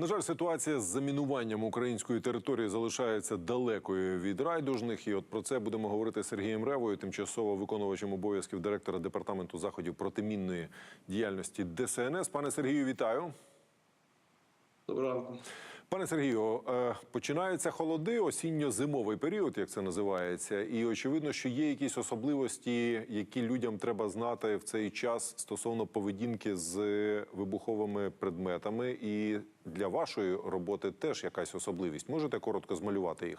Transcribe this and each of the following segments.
На жаль, ситуація з замінуванням української території залишається далекою від райдужних. І от про це будемо говорити з Сергієм Ревою, тимчасово виконувачем обов'язків директора департаменту заходів протимінної діяльності ДСНС. Пане Сергію, вітаю. Доброго ранку. Пане Сергію, е, починаються холоди, осінньо-зимовий період, як це називається, і очевидно, що є якісь особливості, які людям треба знати в цей час стосовно поведінки з вибуховими предметами. І для вашої роботи теж якась особливість. Можете коротко змалювати їх?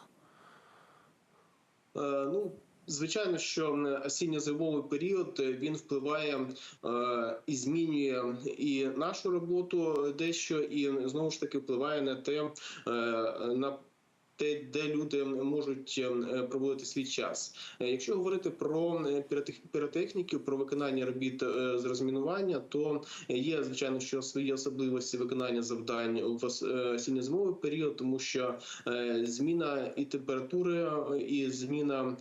Е, ну, звичайно, що осінньо-зимовий період е, він впливає е, і змінює і нашу роботу дещо, і знову ж таки впливає на те, е, на те, де люди можуть е, проводити свій час. Е, Якщо говорити про е, про виконання робіт з розмінування, то є звичайно, що свої особливості виконання завдань в ос- осінньо-зимовий період, тому що зміна і температури, і зміна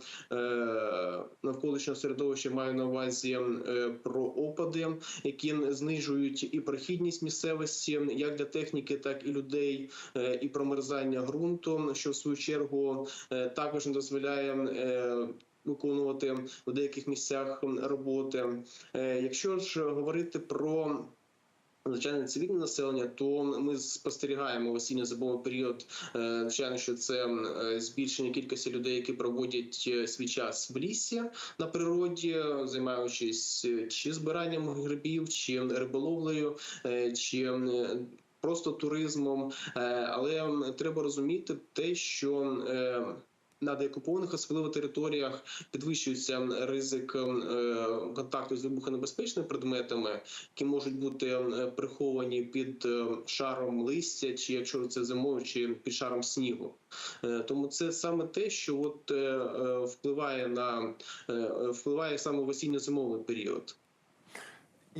навколишнього середовища маю на увазі про опади, які знижують і прохідність місцевості, як для техніки, так і людей, і промерзання ґрунту, що в свою чергу е, також не дозволяє. е, Виконувати в деяких місцях роботи. Е, Якщо ж говорити про Звичайно, цивільне населення, то ми спостерігаємо в осінньо-зимовий період. е, Звичайно, що це збільшення кількості людей, які проводять свій час в лісі на природі, займаючись чи збиранням грибів, чи риболовлею, чи просто туризмом. Е, Але треба розуміти те, що е, на деокупованих, особливо територіях, підвищується ризик е, контакту з вибухонебезпечними предметами, які можуть бути приховані під шаром листя, чи якщо це зимою, чи під шаром снігу. Тому це саме те, що от впливає на впливає саме в осінньо-зимовий період.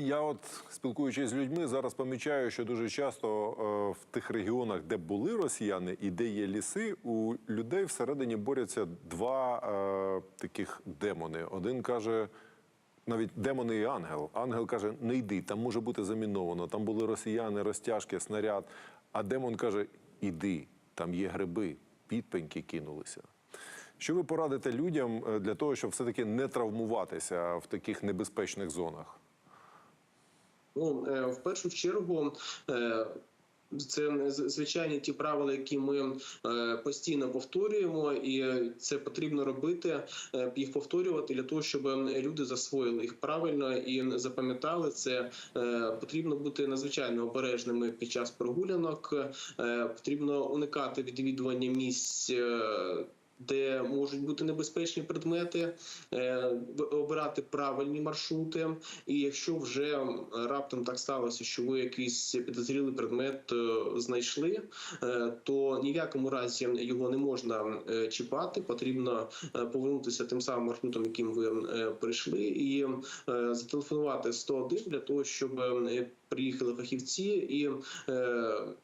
Я, от спілкуючись з людьми, зараз помічаю, що дуже часто е, в тих регіонах, де були росіяни і де є ліси, у людей всередині борються два е, таких демони. Один каже. Навіть демони і ангел. Ангел каже: не йди, там може бути заміновано. Там були росіяни, розтяжки, снаряд. А демон каже: іди, там є гриби, підпеньки кинулися. Що ви порадите людям е, для того, щоб все-таки не травмуватися в таких небезпечних зонах? Ну, е, в першу чергу. е, Це звичайні ті правила, які ми е, постійно повторюємо, і це потрібно робити, їх повторювати для того, щоб люди засвоїли їх правильно і запам'ятали це. Потрібно бути надзвичайно обережними під час прогулянок. Потрібно уникати відвідування місць. Де можуть бути небезпечні предмети, е, обирати правильні маршрути. І якщо вже раптом так сталося, що ви якийсь підозрілий предмет е, знайшли, е, то ні в якому разі його не можна чіпати. Потрібно повернутися тим самим маршрутом, яким ви прийшли, і зателефонувати 101 для того, щоб приїхали фахівці і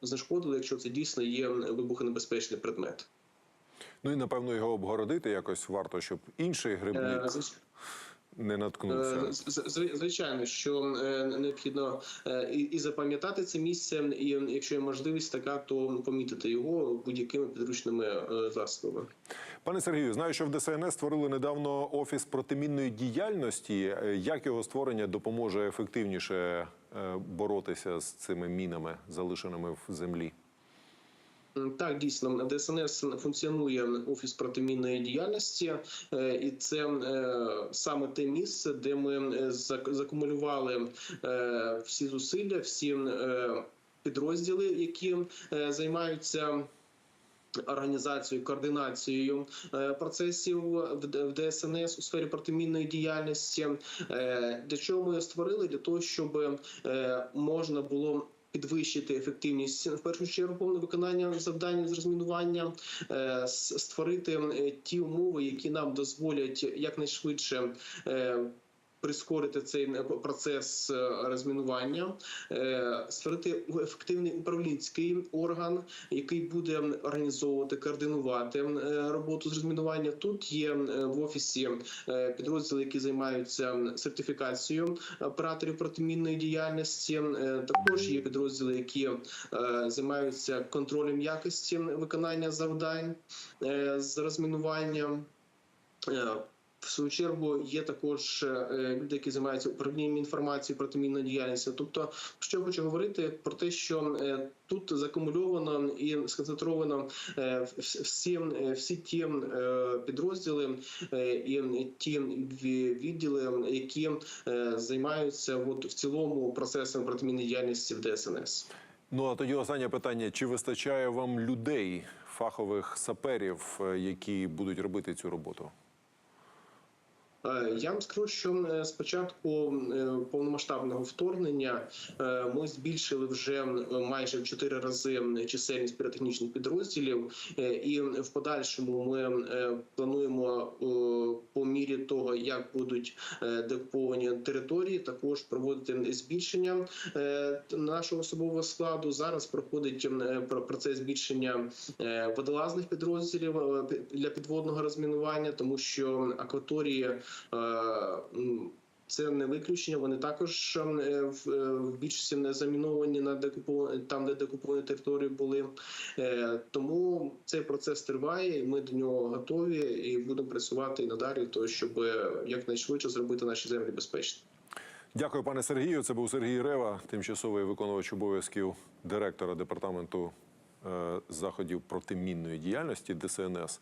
знешкодили, якщо це дійсно є вибухонебезпечний предмет. Ну і напевно його обгородити якось варто, щоб інший Е, грибник не Е, наткнувся. з- з- Звичайно, що е, необхідно е, і і запам'ятати це місце, і якщо є можливість така, то помітити його будь-якими підручними е, засобами. Пане Сергію, знаю, що в ДСНС створили недавно офіс протимінної діяльності. Е, Як його створення допоможе ефективніше е, боротися з цими мінами, залишеними в землі? Так, дійсно, ДСНС функціонує офіс протимінної діяльності, е, і це е, саме те місце, де ми е, закумулювали всі зусилля, всі підрозділи, які займаються. Організацією, координацією процесів в ДСНС у сфері протимінної діяльності. Для чого ми створили? Для того, щоб можна було підвищити ефективність в першу чергу виконання завдань з розмінування, е, створити е, ті умови, які нам дозволять якнайшвидше. Прискорити цей е, процес е, розмінування, е, створити ефективний управлінський орган, який буде організовувати, координувати роботу з розмінування. Тут є в офісі підрозділи, які займаються сертифікацією операторів протимінної діяльності. Також є підрозділи, які займаються контролем якості виконання завдань з розмінування. Е, В свою чергу є також е, люди, які займаються управлінням інформацією протимінної діяльності. Тобто, що я хочу говорити про те, що е, тут закумульовано і сконцентровано е, всі, е, всі ті е, підрозділи е, і ті відділи, які е, займаються от в цілому процесом протимінної діяльності в ДСНС. Ну а тоді останнє питання: чи вистачає вам людей, фахових саперів, е, які будуть робити цю роботу? Е, Я вам скажу, що е, з початку е, повномасштабного вторгнення е, ми збільшили вже е, майже в чотири рази чисельність піротехнічних підрозділів, е, і в подальшому ми е, плануємо е, по мірі того, як будуть е, деокуповані території, також проводити збільшення е, нашого особового складу. Зараз проходить е, про- процес збільшення е, водолазних підрозділів е, для підводного розмінування, тому що акваторії е, це не виключення. Вони також е, в, е, більшості не заміновані на декуповані там, де декуповані території були. Е, Тому цей процес триває, ми до нього готові і будемо працювати і надалі, то щоб е, якнайшвидше зробити наші землі безпечними. Дякую, пане Сергію. Це був Сергій Рева, тимчасовий виконувач обов'язків директора департаменту е, заходів протимінної діяльності ДСНС.